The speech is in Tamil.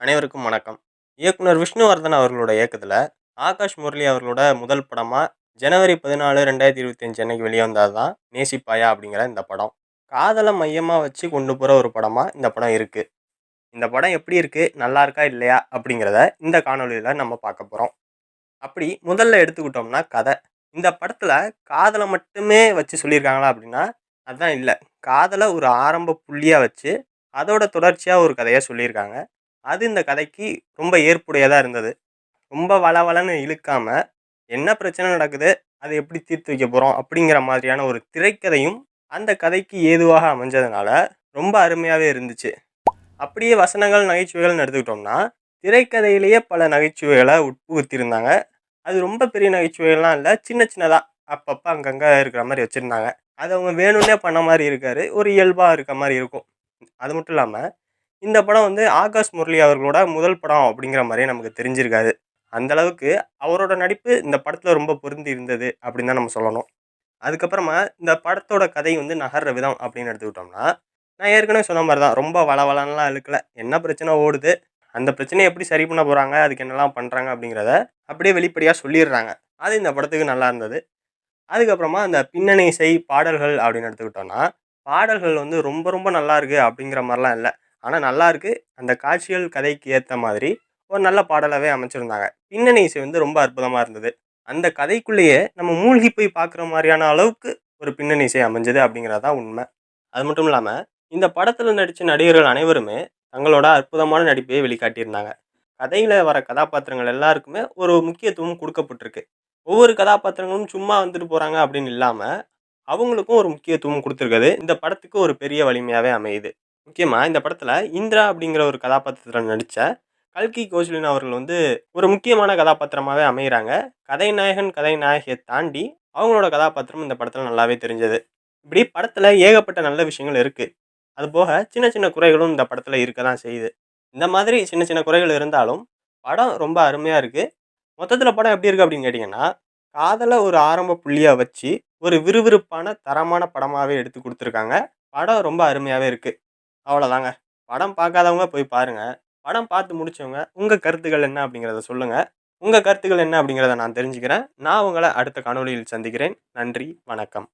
அனைவருக்கும் வணக்கம். இயக்குனர் விஷ்ணுவர்தன் அவர்களோட இயக்கத்தில் ஆகாஷ் முரளி அவர்களோட முதல் படமாக ஜனவரி பதினாலு ரெண்டாயிரத்தி இருபத்தி அஞ்சு அன்னைக்கு வெளிவந்தது தான் நேசிப்பாயா அப்படிங்கிற இந்த படம். காதலை மையமாக வச்சு கொண்டு போகிற ஒரு படமாக இந்த படம் இருக்குது இந்த படம் எப்படி இருக்குது நல்லா இருக்கா? இல்லையா? அப்படிங்கிறத இந்த காணொலியில் நம்ம பார்க்க போகிறோம் அப்படி முதல்ல எடுத்துக்கிட்டோம்னா கதை. இந்த படத்தில் காதலை மட்டுமே வச்சு சொல்லியிருக்காங்களா அப்படின்னா அதுதான் இல்லை. காதலை ஒரு ஆரம்ப புள்ளியாக வச்சு அதோட தொடர்ச்சியாக ஒரு கதையை சொல்லியிருக்காங்க. அது இந்த கதைக்கு ரொம்ப ஏற்புடையதாக இருந்தது. ரொம்ப வளவலன்னு இழுக்காமல் என்ன பிரச்சனை நடக்குது? அதை எப்படி தீர்த்து வைக்க போகிறோம் அப்படிங்கிற மாதிரியான ஒரு திரைக்கதையும் அந்த கதைக்கு ஏதுவாக அமைஞ்சதுனால ரொம்ப அருமையாகவே இருந்துச்சு. அப்படியே வசனங்கள் நகைச்சுவைகள்னு எடுத்துக்கிட்டோம்னா திரைக்கதையிலேயே பல நகைச்சுவைகளை உட்புகுத்திருந்தாங்க அது ரொம்ப பெரிய நகைச்சுவைகள்லாம் இல்லை சின்ன சின்னதாக அப்பப்போ அங்கங்கே இருக்கிற மாதிரி வச்சுருந்தாங்க. அது அவங்க வேணும்னே பண்ண மாதிரி இருக்காரு. ஒரு இயல்பாக இருக்க மாதிரி இருக்கும். அது மட்டும் இல்லாமல் இந்த படம் வந்து ஆகாஷ் முரளி அவர்களோட முதல் படம் அப்படிங்கிற மாதிரியே நமக்கு தெரிஞ்சிருக்காது. அந்தளவுக்கு அவரோட நடிப்பு இந்த படத்தில் ரொம்ப பொருந்தி இருந்தது அப்படின்னு தான் நம்ம சொல்லணும். அதுக்கப்புறமா இந்த படத்தோட கதை வந்து நகர்ற விதம் அப்படின்னு எடுத்துக்கிட்டோம்னா நான் ஏற்கனவே சொன்ன மாதிரி தான் ரொம்ப வளவளன்லாம் இழுக்கலை. என்ன பிரச்சனை ஓடுது? அந்த பிரச்சனையை எப்படி சரி பண்ண போகிறாங்க அதுக்கு என்னெல்லாம் பண்ணுறாங்க அப்படிங்கிறத அப்படியே வெளிப்படையாக சொல்லிடுறாங்க. அது இந்த படத்துக்கு நல்லா இருந்தது. அதுக்கப்புறமா அந்த பின்னணி இசை பாடல்கள் அப்படின்னு எடுத்துக்கிட்டோம்னா பாடல்கள் வந்து ரொம்ப ரொம்ப நல்லா இருக்குது அப்படிங்கிற மாதிரிலாம் இல்லை. ஆனால் நல்லாயிருக்கு அந்த காட்சிகள் கதைக்கு ஏற்ற மாதிரி ஒரு நல்ல பாடலாகவே அமைச்சிருந்தாங்க. பின்னணி இசை வந்து ரொம்ப அற்புதமாக இருந்தது. அந்த கதைக்குள்ளேயே நம்ம மூழ்கி போய் பார்க்குற மாதிரியான அளவுக்கு ஒரு பின்னணி இசை அமைஞ்சது அப்படிங்கிறது தான் உண்மை. அது மட்டும் இல்லாமல் இந்த படத்தில் நடித்த நடிகர்கள் அனைவருமே தங்களோட அற்புதமான நடிப்பையை வெளிக்காட்டியிருந்தாங்க. கதையில் வர கதாபாத்திரங்கள் எல்லாருக்குமே ஒரு முக்கியத்துவம் கொடுக்கப்பட்டிருக்கு. ஒவ்வொரு கதாபாத்திரங்களும் சும்மா வந்துட்டு போகிறாங்க அப்படின்னு இல்லாமல் அவங்களுக்கும் ஒரு முக்கியத்துவம் கொடுத்துருக்குது இந்த படத்துக்கு ஒரு பெரிய வலிமையாகவே அமையுது. முக்கியமாக இந்த படத்தில் இந்திரா அப்படிங்கிற ஒரு கதாபாத்திரத்தில் நடித்த கல்கி கோஜ்லின் அவர்கள் வந்து ஒரு முக்கியமான கதாபாத்திரமாகவே அமைகிறாங்க கதைநாயகன் கதைநாயகியை தாண்டி அவங்களோட கதாபாத்திரம் இந்த படத்தில் நல்லாவே தெரிஞ்சது. இப்படி படத்தில் ஏகப்பட்ட நல்ல விஷயங்கள் இருக்குது அதுபோக சின்ன சின்ன குறைகளும் இந்த படத்தில் இருக்க தான் செய்யுது. இந்த மாதிரி சின்ன சின்ன குறைகள் இருந்தாலும் படம் ரொம்ப அருமையாக இருக்குது மொத்தத்தில் படம் எப்படி இருக்குது அப்படின்னு கேட்டிங்கன்னா காதலை ஒரு ஆரம்ப புள்ளியாக வச்சு ஒரு விறுவிறுப்பான தரமான படமாகவே எடுத்து கொடுத்துருக்காங்க. படம் ரொம்ப அருமையாகவே இருக்குது அவ்வளோதாங்க படம் பார்க்காதவங்க போய் பாருங்கள் படம் பார்த்து முடிச்சவங்க உங்கள் கருத்துக்கள் என்ன அப்படிங்கிறத சொல்லுங்கள் உங்கள் கருத்துக்கள் என்ன அப்படிங்கிறத நான் தெரிஞ்சுக்கிறேன். நான் உங்களை அடுத்த காணொலியில் சந்திக்கிறேன். நன்றி வணக்கம்.